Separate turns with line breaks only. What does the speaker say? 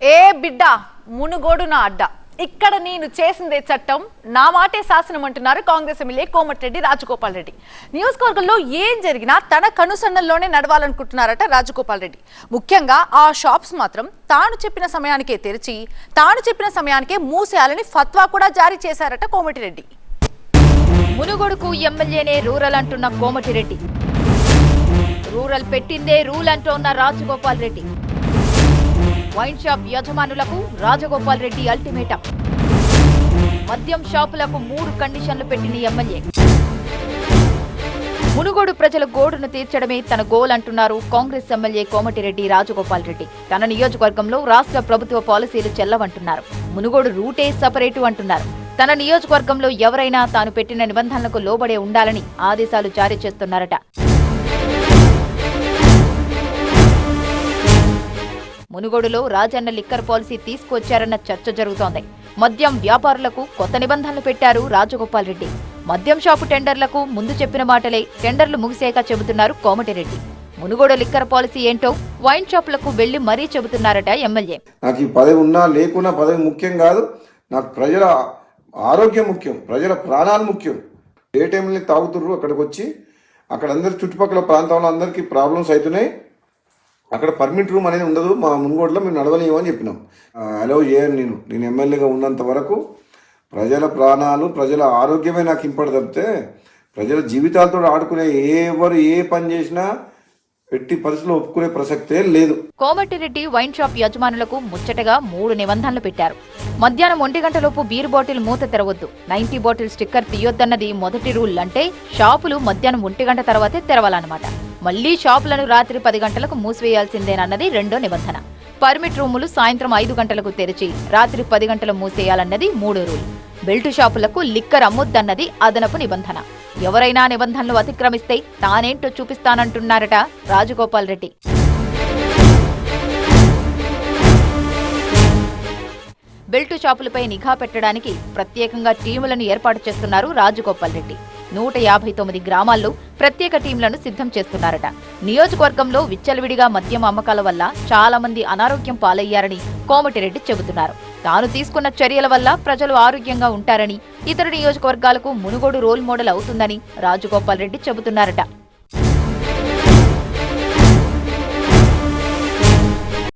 ఏ బిడ్డ మునుగోడు నా అడ్డ? ఇక్కడ నేను చేసిందే చట్టం నా మాటే శాసనం అంటున్నారు కాంగ్రెస్ ఎమ్మెల్యే కోమటిరెడ్డి రాజగోపాల్ రెడ్డి. నియోజకవర్గంలో ఏం జరిగినా తన కనుసన్నల్లోనే నడవాలనుకుంటున్నారట రాజగోపాల్ రెడ్డి. ముఖ్యంగా ఆ షాప్స్ మాత్రం తాను చెప్పిన సమయానికే తెరిచి తాను చెప్పిన సమయానికే మూసేయాలని ఫత్వా కూడా జారీ చేశారట కోమటిరెడ్డి.
మునుగోడుకు ఎమ్మెల్యేనే రూరల్ అంటున్న కోమటిరెడ్డి. రూరల్ పెట్టిందే రూల్ అంటోన్న రాజగోపాల్ రెడ్డి. వైన్ షాప్ యజమానులకు రాజగోపాల్ రెడ్డి అల్టిమేటం. మద్యం షాపులకు మూడు కండిషన్లు పెట్టిన ఎమ్మెల్యే. మునుగోడు ప్రజల గోడును తీర్చడమే తన గోల్ అంటున్నారు కాంగ్రెస్ ఎమ్మెల్యే కోమటిరెడ్డి రాజగోపాల్ రెడ్డి. తన నియోజకవర్గంలో రాష్ట్ర ప్రభుత్వ పాలసీలు చెల్లవంటున్నారు. మునుగోడు రూటే సపరేటు అంటున్నారు. తన నియోజకవర్గంలో ఎవరైనా తాను పెట్టిన నిబంధనలకు లోబడే ఉండాలని ఆదేశాలు జారీ చేస్తున్నారట. మునుగోడులో రాజన్న లిక్కర్ పాలసీ తీసుకొచ్చారన్న చర్చ జరుగుతోంది. మద్యం వ్యాపారులకు కొత్త నిబంధనలు పెట్టారు రాజగోపాల్ రెడ్డి. మద్యం షాపు టెండర్లకు ముందు చెప్పిన మాటలే టెండర్లు ముగిసాక చెబుతున్నారు కోమటిరెడ్డి మునుగోడు లిక్కర్ పాలసీ ఏంటో వైన్ షాపులకు వెళ్ళి మరీ చెబుతున్నారట ఎమ్మెల్యే.
నాకు ఈ పదవి ఉన్నా లేకున్నా పదవి ముఖ్యం కాదు నాకు ప్రజల ఆరోగ్యం ముఖ్యం ప్రజల ప్రాణాలు ముఖ్యం. ఏ టైంలో తాగుతుర్రు అక్కడికి వచ్చి అక్కడ అందరి చుట్టుపక్కల ప్రాంతంలో అందరికీ ప్రాబ్లమ్స్ అవుతున్నాయి. అక్కడ పర్మిట్ రూమ్ అనేది ఉండదు. మా మున్గోడులో మేము నడవలేము అని చెప్పినాం. అలౌ చేయను నేను. నేను ఎమ్మెల్యేగా ఉన్నంత వరకు ప్రజల ప్రాణాలు ప్రజల ఆరోగ్యమే నాకు ఇంపడి తప్పితే ప్రజల జీవితాలతో ఆడుకునే ఎవరు ఏ పని చేసినా ఎట్టి పరిస్థితుల్లో ఒప్పుకునే ప్రసక్తే లేదు.
కోమటిరెడ్డి వైన్ షాప్ యజమానులకు ముచ్చటగా మూడు నిబంధనలు పెట్టారు. మధ్యాహ్నం ఒంటి గంటలోపు బీర్ బాటిల్ మూత తెరవద్దు. నైన్టీ బాటిల్ స్టిక్కర్ తీయొద్దన్నది మొదటి రూల్ అంటే షాపులు మధ్యాహ్నం ఒంటి గంట తర్వాతే తెరవాలన్నమాట. మళ్ళీ షాపులను రాత్రి పది గంటలకు మూసివేయాల్సిందేనన్నది రెండో నిబంధన. పర్మిట్ రూములు సాయంత్రం ఐదు గంటలకు తెరిచి రాత్రి పది గంటలు మూసేయాలన్నది మూడో రూల్. బెల్ట్ షాపులకు లిక్కర్ అమ్మొద్దన్నది అదనపు నిబంధన. ఎవరైనా నిబంధనలు అతిక్రమిస్తే తానేంటో చూపిస్తానంటున్నారట రాజగోపాల్ రెడ్డి. బెల్ట్ షాపులపై నిఘా పెట్టడానికి ప్రత్యేకంగా టీములను ఏర్పాటు చేస్తున్నారు రాజగోపాల్ రెడ్డి. నూట యాభై తొమ్మిది గ్రామాల్లో ప్రత్యేక టీంలను సిద్ధం చేస్తున్నారట. నియోజకవర్గంలో విచ్చలవిడిగా మద్యం అమ్మకాల వల్ల చాలా మంది అనారోగ్యం పాలయ్యారని కోమటిరెడ్డి చెబుతున్నారు. తాను తీసుకున్న చర్యల వల్ల ప్రజలు ఆరోగ్యంగా ఉంటారని ఇతర నియోజకవర్గాలకు మునుగోడు రోల్ మోడల్ అవుతుందని రాజగోపాల్ రెడ్డి చెబుతున్నారట.